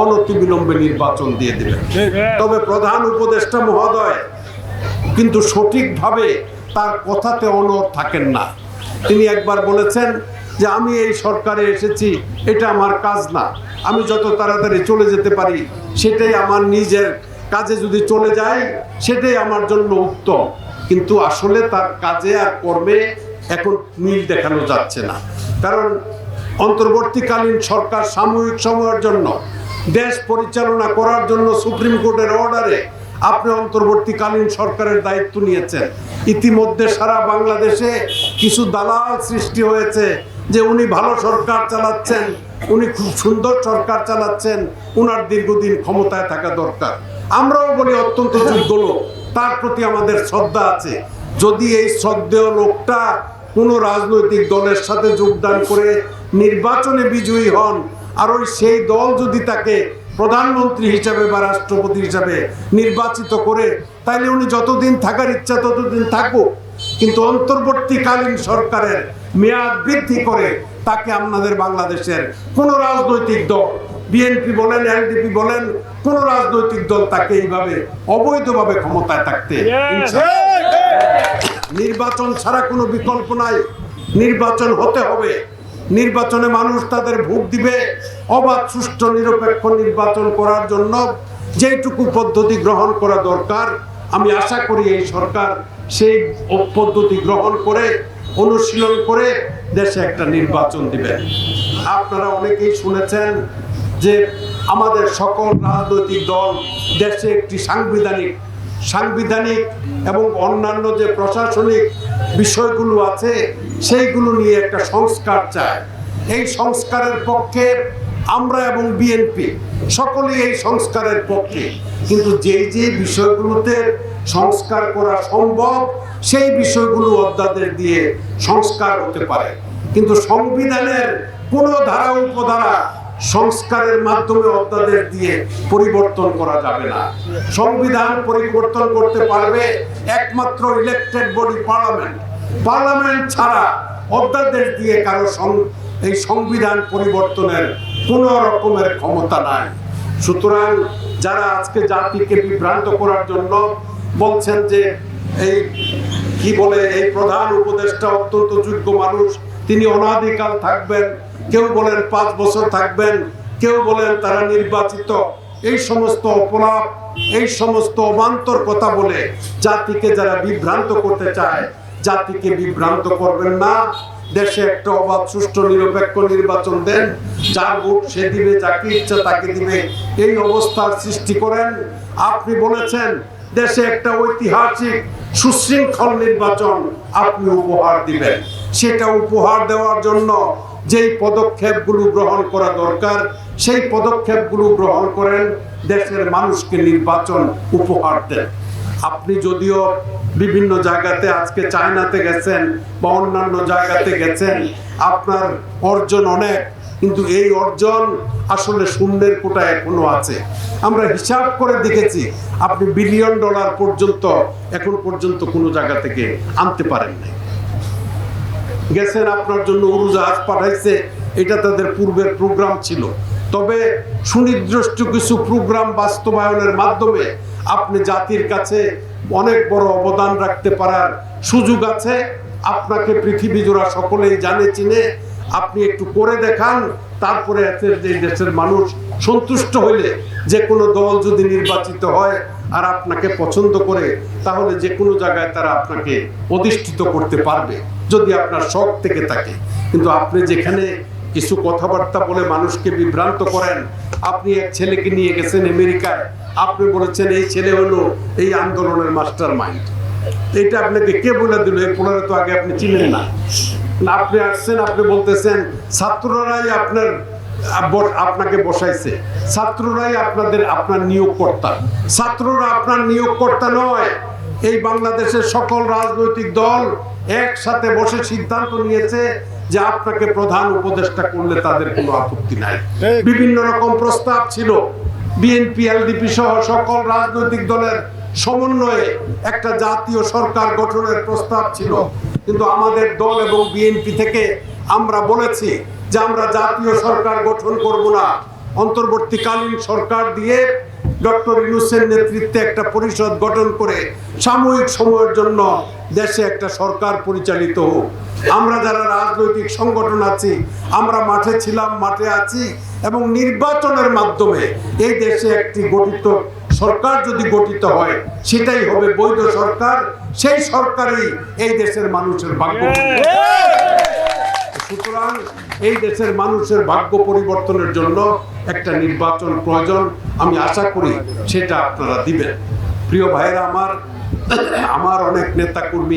অনতিবিলম্বে নির্বাচন দিয়ে দেবেন। তবে প্রধান উপদেষ্টা মহোদয় কিন্তু সঠিকভাবে তার কথাতে অনর থাকেন না। তিনি একবার বলেছেন যে আমি এই সরকারে এসেছি এটা আমার কাজ না। আমি যত তাড়াতাড়ি চলে যেতে পারি সেটাই আমার নিজের কাজে যদি চলে যায় সেটাই আমার জন্য উত্তম। কিন্তু আসলে তার কাজে আর কর্মে এখন মিল দেখানো যাচ্ছে না। কারণ অন্তর্বর্তীকালীন সরকার সাময়িক সময়ের জন্য দেশ পরিচালনা করার জন্য সুপ্রিম কোর্টের অর্ডারে আপনি অন্তর্বর্তীকালীন সরকারের দায়িত্ব নিয়েছেন। ইতিমধ্যে সারা বাংলাদেশে কিছু দালাল সৃষ্টি হয়েছে যে উনি ভালো সরকার চালাচ্ছেন, উনি খুব সুন্দর সরকার চালাচ্ছেন, উনার দীর্ঘদিন ক্ষমতায় থাকা দরকার। আমরাও বলি অত্যন্ত যোগ্য লোক, তার প্রতি আমাদের শ্রদ্ধা আছে। যদি এই শ্রদ্ধেয় লোকটা কোনো রাজনৈতিক দলের সাথে যোগদান করে নির্বাচনে বিজয়ী হন আর ওই সেই দল যদি তাকে প্রধানমন্ত্রী হিসাবে বা রাষ্ট্রপতি হিসাবে নির্বাচিত করে তাহলে উনি যতদিন থাকার ইচ্ছা ততদিন থাকুক কিন্তু অন্তর্বর্তীকালীন সরকারের মেয়াদ বৃদ্ধি করে তাকে আপনাদের বাংলাদেশের কোনো রাজনৈতিক দল বিএনপি বলেন এলডিপি বলেন কোন রাজনৈতিক দল তাকে এইভাবে অবৈধভাবে ক্ষমতায় থাকতে নির্বাচন ছাড়া কোনো বিকল্প নাই। নির্বাচন হতে হবে। নির্বাচনে মানুষ তাদের ভোট দিবে। অবাধ, সুষ্ঠু, নিরপেক্ষ নির্বাচন করার জন্য যেটুকু পদ্ধতি গ্রহণ করা দরকার, আমি আশা করি এই সরকার সেই পদ্ধতি গ্রহণ করে, অনুশীলন করে দেশে একটা নির্বাচন দিবেন আপনারা অনেকেই শুনেছেন যে আমাদের সকল রাজনৈতিক দল দেশে একটি সাংবিধানিক সাংবিধানিক এবং অন্যান্য যে প্রশাসনিক বিষয়গুলো আছে সেইগুলো নিয়ে একটা সংস্কার চায় এই সংস্কারের পক্ষে আমরা এবং বিএনপি সকলেই এই সংস্কারের পক্ষে। কিন্তু যেই যে বিষয়গুলোতে সংস্কার করা সম্ভব, সেই বিষয়গুলো অধ্যাদেশ দিয়ে সংস্কার হতে পারে। কিন্তু সংবিধানের কোনো ধারা উপধারা সংস্কারের মাধ্যমে অধ্যাদেশ দিয়ে পরিবর্তন করা যাবে না। সংবিধান পরিবর্তন করতে পারবে একমাত্র ইলেকটেড বডি পার্লামেন্ট পার্লামেন্ট ছাড়া অধ্যাদেশ দিয়ে কারও এই সংবিধান পরিবর্তনের কোনো রকমের ক্ষমতা নাই। সুতরাং যারা আজকে জাতিকে বিভ্রান্ত করার জন্য বলছেন যে এই কি বলে, এই প্রধান উপদেষ্টা অত্যন্ত যোগ্য মানুষ, তিনি অনাদিকাল থাকবেন, কেউ বলেন পাঁচ বছর থাকবেন, কেউ বলেন তারা নির্বাচিত। এই সমস্ত অপরাধ, এই সমস্ত অবান্তর কথা বলে জাতিকে যারা বিভ্রান্ত করতে চায় জাতিকে বিভ্রান্ত করবেন না। দেশে একটা অবাধ, সুষ্ঠু, নিরপেক্ষ নির্বাচন দেন। যার ভোট সে দিবে, যাকে ইচ্ছা তাকে দিবে। এই অবস্থার সৃষ্টি করেন। আপনি বলেছেন, দেশে একটা ঐতিহাসিক সুশৃঙ্খল নির্বাচন আপনি উপহার দিবেন। সেটা উপহার দেওয়ার জন্য যেই পদক্ষেপগুলো গ্রহণ করা দরকার, সেই পদক্ষেপগুলো গ্রহণ করেন দেশের মানুষকে নির্বাচন উপহার দেন। আপনি যদিও বিভিন্ন জায়গাতে আজকে চায়নাতে গেছেন বা অন্যান্য জায়গাতে গেছেন, আপনার অর্জন অনেক, কিন্তু এই অর্জন আসলে শূন্যের কোটায় এখনও আছে। আমরা হিসাব করে দেখেছি, আপনি বিলিয়ন ডলার পর্যন্ত, এখন পর্যন্ত কোনো জায়গা থেকে আনতে পারেন নাই। গেছেন, আপনার জন্য উড়োজাহাজ পাঠাইছে, এটা তাদের পূর্বের প্রোগ্রাম ছিল। তবে সুনির্দিষ্ট কিছু প্রোগ্রাম বাস্তবায়নের মাধ্যমে আপনি জাতির কাছে অনেক বড় অবদান রাখতে পারার সুযোগ আছে। আপনাকে পৃথিবী জোড়া সকলেই জানে, চিনে। আপনি একটু করে দেখান, তারপরে যে দেশের মানুষ সন্তুষ্ট হইলে, যে কোনো দল যদি নির্বাচিত হয় আর আপনাকে পছন্দ করে, তাহলে যে কোনো জায়গায় তারা আপনাকে অধিষ্ঠিত করতে পারবে, যদি আপনার শখ থেকে থাকে। কিন্তু আপনি যেখানে কিছু কথাবার্তা বলে মানুষকে বিভ্রান্ত করেন। আপনি এক ছেলেকে নিয়ে গেছেন আমেরিকায়। আপনি বলেছেন এই ছেলে হলো এই আন্দোলনের মাস্টার মাইন্ড এটা আপনাকে কে বলে দিল? এই পোলারে তো আগে আপনি চিনেন না, আপনি আসছেন আপনি বলতেছেন ছাত্ররাই আপনার আপনাকে বসাইছে। ছাত্ররাই আপনাদের আপনার নিয়োগকর্তা। ছাত্ররা আপনার নিয়োগকর্তা নয়। এই বাংলাদেশের সকল রাজনৈতিক দল একসাথে বসে সিদ্ধান্ত নিয়েছে যে আপনাকে প্রধান উপদেষ্টা করলে তাদের কোনো আপত্তি নাই। বিভিন্ন রকম প্রস্তাব ছিল। বিএনপি এলডিপি সহ সকল রাজনৈতিক দলের সমন্বয়ে একটা জাতীয় সরকার গঠনের প্রস্তাব ছিল। কিন্তু আমাদের দল এবং বিএনপি থেকে আমরা বলেছি যে আমরা জাতীয় সরকার গঠন করব না। অন্তর্বর্তীকালীন সরকার দিয়ে ডক্টর ইউনুসের নেতৃত্বে একটা পরিষদ গঠন করে সাময়িক সময়ের জন্য দেশে একটা সরকার পরিচালিত হোক। আমরা যারা রাজনৈতিক সংগঠন আছি, আমরা মাঠে ছিলাম, মাঠে আছি এবং নির্বাচনের মাধ্যমে এই দেশে একটি গঠিত সরকার যদি গঠিত হয়, সেটাই হবে বৈধ সরকার। সেই সরকারই এই দেশের মানুষের ভাগ্য। সুতরাং এই দেশের মানুষের ভাগ্য পরিবর্তনের জন্য একটা নির্বাচন প্রয়োজন। আমি আশা করি সেটা আপনারা দিবেন। প্রিয় ভাইয়েরা, আমার আমার অনেক নেতা কর্মী